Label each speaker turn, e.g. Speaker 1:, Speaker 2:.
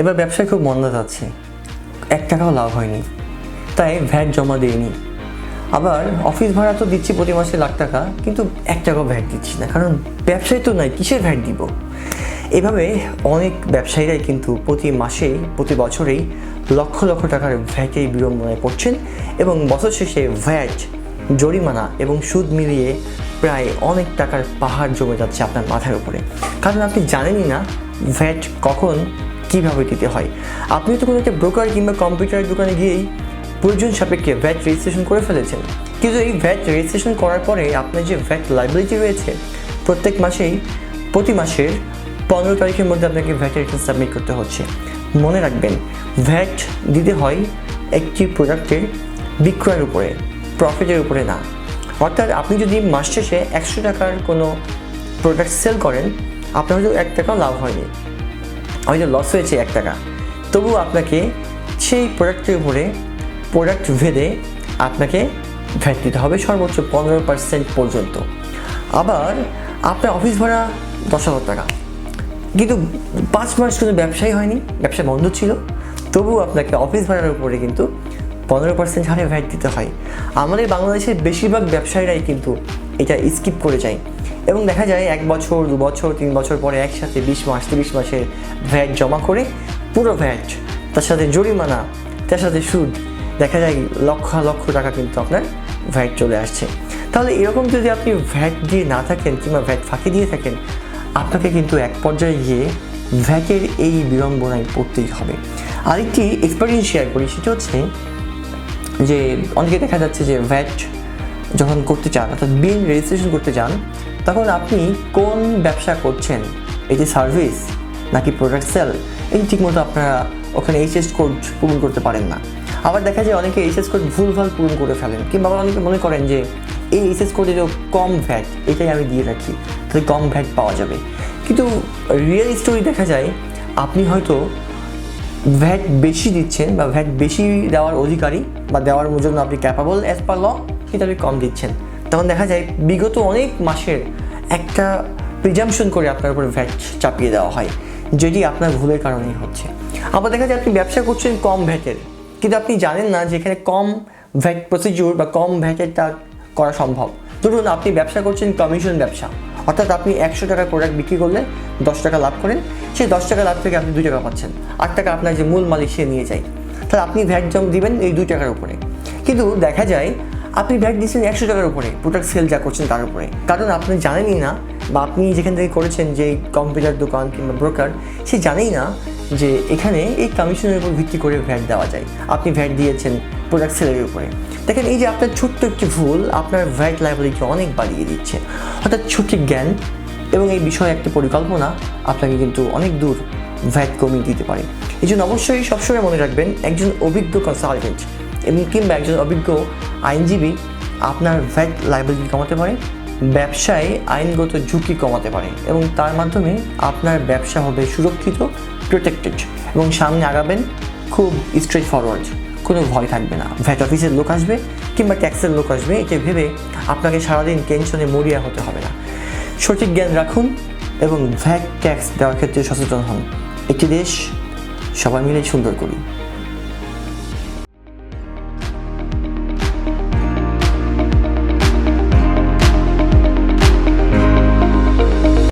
Speaker 1: এবার ব্যবসায় খুব মন্দা যাচ্ছে। এক টাকাও লাভ হয়নি। তাই ভ্যাট জমা দিইনি। আবার অফিস ভাড়া তো দিচ্ছি প্রতি মাসে লাখ টাকা, কিন্তু এক টাকাও ভ্যাট দিচ্ছি না, কারণ ব্যবসায় তো নাই, কিসের ভ্যাট দিব? এভাবে অনেক ব্যবসায়ীরাই কিন্তু প্রতি মাসে, প্রতি বছরেই লক্ষ লক্ষ টাকার ভ্যাটের বিড়ম্বনায় পড়ছেন এবং বছর শেষে ভ্যাট, জরিমানা এবং সুদ মিলিয়ে প্রায় অনেক টাকার পাহাড় জমে যাচ্ছে আপনার মাথার উপরে। কারণ আপনি জানেনই না, ভ্যাট কখন কীভাবে দিতে হয়? আপনি তো কোনো একটা ব্রোকার কিংবা কম্পিউটারের দোকানে গিয়েই প্রয়োজন সাপেক্ষে ভ্যাট রেজিস্ট্রেশন করে ফেলেছেন। কিন্তু এই ভ্যাট রেজিস্ট্রেশন করার পরে আপনার যে ভ্যাট লাইবিলিটি রয়েছে, প্রত্যেক মাসেই, প্রতি মাসের পনেরো তারিখের মধ্যে আপনাকে ভ্যাটের রিটার্ন সাবমিট করতে হচ্ছে। মনে রাখবেন ভ্যাট দিতে হয় একটি প্রোডাক্টের বিক্রয়ের উপরে, প্রফিটের উপরে না। অর্থাৎ আপনি যদি মাস শেষে একশো টাকার কোনো প্রোডাক্ট সেল করেন, আপনার হয়তো এক টাকাও লাভ হয়নি। হয়তো লস হয়েছে এক টাকা। তবু আপনাকে সেই প্রোডাক্টের উপরে প্রোডাক্ট ভেদে আপনাকে ভ্যাট দিতে হবে সর্বোচ্চ পনেরো পার্সেন্ট পর্যন্ত। আবার আপনার অফিস ভাড়া দশ হাজার টাকা। কিন্তু পাঁচ মাস কোনো ব্যবসায়ী হয়নি, ব্যবসা বন্ধ ছিল। তবুও আপনাকে অফিস ভাড়ার উপরে কিন্তু পনেরো পার্সেন্ট হারে ভ্যাট দিতে হয়। আমাদের বাংলাদেশের বেশিরভাগ ব্যবসায়ীরাই কিন্তু এটা স্কিপ করে যায় এবং দেখা যায় এক বছর, দু বছর, তিন বছর পরে একসাথে বিশ মাস, তিরিশ মাসের ভ্যাট জমা করে পুরো ভ্যাট তার সাথে জরিমানা, তার সাথে সুদ। দেখা যায় লক্ষ লক্ষ টাকা কিন্তু আপনার ভ্যাট চলে আসছে। তাহলে এরকম যদি আপনি ভ্যাট দিয়ে না থাকেন কিংবা ভ্যাট ফাঁকি দিয়ে থাকেন, আপনাকে কিন্তু এক পর্যায়ে গিয়ে ভ্যাটের এই বিড়ম্বনায় পড়তেই হবে। আরেকটি এক্সপিরিয়েন্স শেয়ার করি, সেটা হচ্ছে যে অনেকে দেখা যাচ্ছে যে ভ্যাট যখন করতে চান, অর্থাৎ বিল রেজিস্ট্রেশন করতে চান, তখন আপনি কোন ব্যবসা করছেন? এই যে সার্ভিস নাকি প্রোডাক্ট সেল এই ঠিকমতো আপনারা ওখানে এইচএস কোড পূরণ করতে পারেন না। আবার দেখা যায় অনেকে এইচএস কোড ভুলভাল পূরণ করে ফেলেন, কিংবা আবার অনেকে মনে করেন যে, এই এইচএস কোডে যে কম ভ্যাট এটাই আমি দিয়ে রাখি তাহলে কম ভ্যাট পাওয়া যাবে। কিন্তু রিয়েল স্টোরি দেখা যায়, আপনি হয়তো ভ্যাট বেশি দিচ্ছেন বা ভ্যাট বেশি দেওয়ার অধিকারী বা দেওয়ার জন্য আপনি ক্যাপাবল অ্যাজ পার ল আপনি কম দিচ্ছেন। তখন দেখা যায় বিগত অনেক মাসের একটা প্রিজামশন করে আপনার উপর ভ্যাট চাপিয়ে দেওয়া হয়, যেটি আপনার ভুলের কারণেই হচ্ছে। আবার দেখা যায় আপনি ব্যবসা করছেন কম ভ্যাটের, কিন্তু আপনি জানেন না যে এখানে কম ভ্যাট প্রসিডিউর বা কম ভ্যাটেরটা করা সম্ভব। ধরুন আপনি ব্যবসা করছেন কমিশন ব্যবসা, অর্থাৎ আপনি একশো টাকার প্রোডাক্ট বিক্রি করলে দশ টাকা লাভ করেন, সেই দশ টাকা লাভ থেকে আপনি দুই টাকা পাচ্ছেন, আট টাকা আপনার যে মূল মালিক সে নিয়ে যায়। তাহলে আপনি ভ্যাট জম দিবেন এই দুই টাকার উপরে। কিন্তু দেখা যায় আপনি ভ্যাট দিচ্ছেন একশো টাকার উপরে প্রোডাক্ট সেল যা করছেন তার উপরে। কারণ আপনি জানেনই না, বা আপনি যেখান থেকে করেছেন যে কম্পিউটার দোকান কিংবা ব্রোকার সে জানেই না যে এখানে এই কমিশনের উপর ভিত্তি করে ভ্যাট দেওয়া যায়। আপনি ভ্যাট দিয়েছেন প্রোডাক্ট সেলের উপরে। দেখেন, এই যে আপনার ছোট্ট একটি ভুল, আপনার ভ্যাট লাইবিলিটি অনেক বাড়িয়ে দিচ্ছে। অর্থাৎ সঠিক জ্ঞান এবং এই বিষয়ে একটা পরিকল্পনা আপনাকে কিন্তু অনেক দূর ভ্যাট কমিয়ে দিতে পারে। এই জন্য অবশ্যই সবসময় মনে রাখবেন, একজন অভিজ্ঞ কনসালটেন্ট এবং কিংবা একজন অভিজ্ঞ আইনজীবী আপনার ভ্যাট লাইবিলিটি কমাতে পারে, ব্যবসায় আইনগত ঝুঁকি কমাতে পারে এবং তার মাধ্যমে আপনার ব্যবসা হবে সুরক্ষিত প্রোটেক্টেড এবং সামনে আগাবেন খুব স্ট্রেট ফরওয়ার্ড কোনো ভয় থাকবে না। ভ্যাট অফিসের লোক আসবে কিংবা ট্যাক্সের লোক আসবে এটা ভেবে আপনাকে সারাদিন টেনশনে মরিয়া হতে হবে না। সঠিক জ্ঞান রাখুন এবং ভ্যাট ট্যাক্স দেওয়ার ক্ষেত্রে সচেতন হন। একটি দেশ সবাই মিলে সুন্দর করি।